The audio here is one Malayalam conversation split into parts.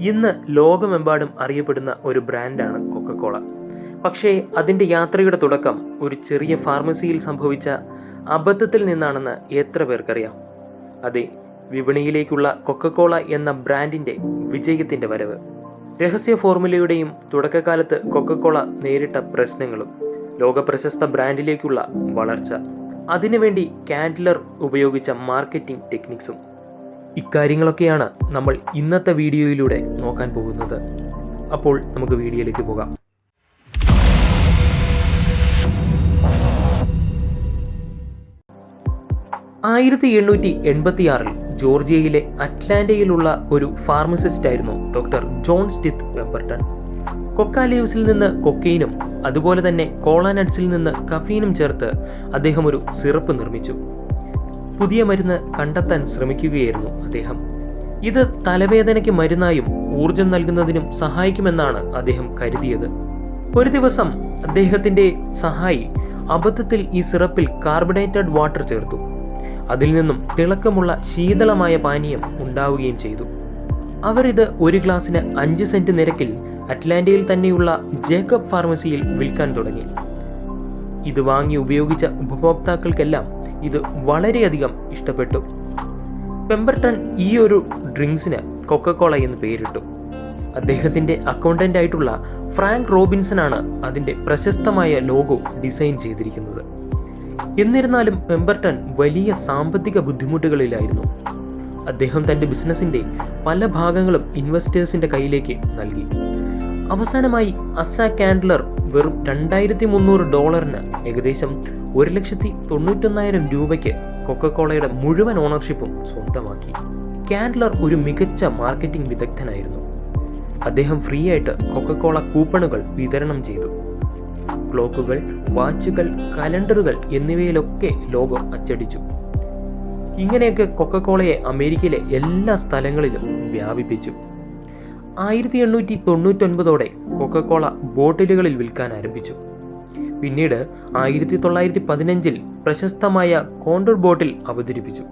ഇന്ന് ലോകമെമ്പാടും അറിയപ്പെടുന്ന ഒരു ബ്രാൻഡാണ് കൊക്കക്കോള. പക്ഷേ അതിന്റെ യാത്രയുടെ തുടക്കം ഒരു ചെറിയ ഫാർമസിയിൽ സംഭവിച്ച അബദ്ധത്തിൽ നിന്നാണെന്ന് എത്ര പേർക്കറിയാം? അതെ വിപണിയിലേക്കുള്ള കൊക്കക്കോള എന്ന ബ്രാൻഡിന്റെ വിജയത്തിന്റെ വരവ്. രഹസ്യ ഫോർമുലയുടെയും തുടക്കകാലത്ത് കൊക്കക്കോള നേരിട്ട പ്രശ്നങ്ങളും ലോകപ്രശസ്ത ബ്രാൻഡിലേക്കുള്ള വളർച്ച അതിനുവേണ്ടി കാൻഡ്ലർ ഉപയോഗിച്ച മാർക്കറ്റിംഗ് ടെക്നിക്സും ഇക്കാര്യങ്ങളൊക്കെയാണ് നമ്മൾ ഇന്നത്തെ വീഡിയോയിലൂടെ നോക്കാൻ പോകുന്നത്. അപ്പോൾ നമുക്ക് വീഡിയോയിലേക്ക് പോകാം. ആയിരത്തി എണ്ണൂറ്റി എൺപത്തിയാറിൽ ജോർജിയയിലെ അറ്റ്ലാന്റയിലുള്ള ഒരു ഫാർമസിസ്റ്റ് ആയിരുന്നു ഡോക്ടർ ജോൺ സ്റ്റിത്ത് വെമ്പർട്ടൺ. കൊക്കാലീവ്സിൽ നിന്ന് കൊക്കെയിനും അതുപോലെ തന്നെ കോളാനട്സിൽ നിന്ന് കഫീനും ചേർത്ത് അദ്ദേഹം ഒരു സിറപ്പ് നിർമ്മിച്ചു. പുതിയ മരുന്ന് കണ്ടെത്താൻ ശ്രമിക്കുകയായിരുന്നു അദ്ദേഹം. ഇത് തലവേദനയ്ക്ക് മരുന്നായും ഊർജം നൽകുന്നതിനും സഹായിക്കുമെന്നാണ് അദ്ദേഹം കരുതിയത്. ഒരു ദിവസം അദ്ദേഹത്തിന്റെ സഹായി അബദ്ധത്തിൽ ഈ സിറപ്പിൽ കാർബണേറ്റഡ് വാട്ടർ ചേർത്തു. അതിൽ നിന്നും തിളക്കമുള്ള ശീതളമായ പാനീയം ഉണ്ടാവുകയും ചെയ്തു. അവരിത് ഒരു ഗ്ലാസ്സിന് അഞ്ച് സെന്റ് നിരക്കിൽ അറ്റ്ലാന്റയിൽ തന്നെയുള്ള ജേക്കബ് ഫാർമസിയിൽ വിൽക്കാൻ തുടങ്ങി. ഇത് വാങ്ങി ഉപയോഗിച്ച ഉപഭോക്താക്കൾക്കെല്ലാം ഇത് വളരെയധികം ഇഷ്ടപ്പെട്ടു. പെമ്പർട്ടൺ ഈ ഒരു ഡ്രിങ്ക്സിന് കൊക്കക്കോള എന്ന് പേരിട്ടു. അദ്ദേഹത്തിന്റെ അക്കൗണ്ടന്റ് ആയിട്ടുള്ള ഫ്രാങ്ക് റോബിൻസനാണ് അതിന്റെ പ്രശസ്തമായ ലോഗോ ഡിസൈൻ ചെയ്തിരിക്കുന്നത്. എന്നിരുന്നാലും പെമ്പർട്ടൺ വലിയ സാമ്പത്തിക ബുദ്ധിമുട്ടുകളിലായിരുന്നു. അദ്ദേഹം തന്റെ ബിസിനസ്സിന്റെ പല ഭാഗങ്ങളും ഇൻവെസ്റ്റേഴ്സിന്റെ കയ്യിലേക്ക് നൽകി. അവസാനമായി അസ കാൻഡ്ലർ വെറും രണ്ടായിരത്തി മുന്നൂറ് ഡോളറിന് ഏകദേശം ഒരു ലക്ഷത്തി തൊണ്ണൂറ്റൊന്നായിരം രൂപയ്ക്ക് കൊക്കക്കോളയുടെ മുഴുവൻ ഓണർഷിപ്പും സ്വന്തമാക്കി. കാൻഡ്ലർ ഒരു മികച്ച മാർക്കറ്റിംഗ് വിദഗ്ധനായിരുന്നു. അദ്ദേഹം ഫ്രീ ആയിട്ട് കൊക്കക്കോള കൂപ്പണുകൾ വിതരണം ചെയ്തു. ക്ലോക്കുകൾ വാച്ചുകൾ കലണ്ടറുകൾ എന്നിവയിലൊക്കെ ലോകം അച്ചടിച്ചു. ഇങ്ങനെയൊക്കെ കൊക്കക്കോളയെ അമേരിക്കയിലെ എല്ലാ സ്ഥലങ്ങളിലും വ്യാപിപ്പിച്ചു. ആയിരത്തി എണ്ണൂറ്റി തൊണ്ണൂറ്റൊൻപതോടെ കൊക്കക്കോള ബോട്ടിലുകളിൽ വിൽക്കാൻ ആരംഭിച്ചു. പിന്നീട് ആയിരത്തി തൊള്ളായിരത്തി പതിനഞ്ചിൽ പ്രശസ്തമായ കോണ്ടർ ബോട്ടിൽ അവതരിപ്പിച്ചു.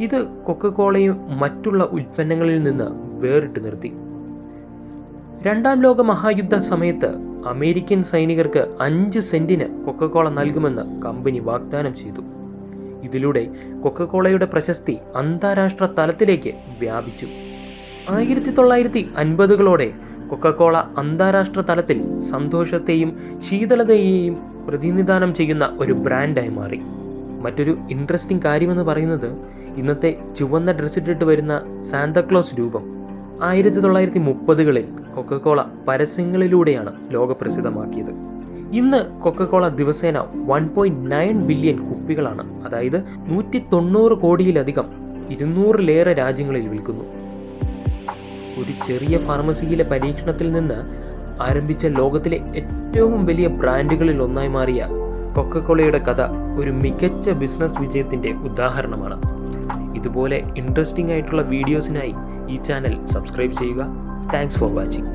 ഇത് കൊക്കക്കോളയും മറ്റുള്ള ഉൽപ്പന്നങ്ങളിൽ നിന്ന് വേറിട്ട് നിർത്തി. രണ്ടാം ലോക മഹായുദ്ധ സമയത്ത് അമേരിക്കൻ സൈനികർക്ക് അഞ്ച് സെന്റിന് കൊക്കക്കോള നൽകുമെന്ന് കമ്പനി വാഗ്ദാനം ചെയ്തു. ഇതിലൂടെ കൊക്കക്കോളയുടെ പ്രശസ്തി അന്താരാഷ്ട്ര തലത്തിലേക്ക് വ്യാപിച്ചു. ആയിരത്തി തൊള്ളായിരത്തി അൻപതുകളോടെ കൊക്കക്കോള അന്താരാഷ്ട്ര തലത്തിൽ സന്തോഷത്തെയും ശീതളതയെയും പ്രതിനിധാനം ചെയ്യുന്ന ഒരു ബ്രാൻഡായി മാറി. മറ്റൊരു ഇൻട്രസ്റ്റിംഗ് കാര്യമെന്ന് പറയുന്നത് ഇന്നത്തെ ചുവന്ന ഡ്രസ്സിട്ടിട്ട് വരുന്ന സാന്താക്ലോസ് രൂപം. ആയിരത്തി തൊള്ളായിരത്തി മുപ്പതുകളിൽ കൊക്കക്കോള പരസ്യങ്ങളിലൂടെയാണ് ലോകപ്രസിദ്ധമാക്കിയത്. ഇന്ന് കൊക്കക്കോള ദിവസേന വൺ പോയിന്റ് നയൻ ബില്യൺ കുപ്പികളാണ്. അതായത് നൂറ്റി തൊണ്ണൂറ് കോടിയിലധികം ഇരുന്നൂറിലേറെ രാജ്യങ്ങളിൽ വിൽക്കുന്നു. ഒരു ചെറിയ ഫാർമസിയിലെ പരീക്ഷണത്തിൽ നിന്ന് ആരംഭിച്ച ലോകത്തിലെ ഏറ്റവും വലിയ ബ്രാൻഡുകളിൽ ഒന്നായി മാറിയ കൊക്കക്കോളയുടെ കഥ ഒരു മികച്ച ബിസിനസ് വിജയത്തിന്റെ ഉദാഹരണമാണ്. ഇതുപോലെ ഇൻട്രസ്റ്റിംഗ് ആയിട്ടുള്ള വീഡിയോസിനായി ഈ ചാനൽ സബ്സ്ക്രൈബ് ചെയ്യുക. Thanks for watching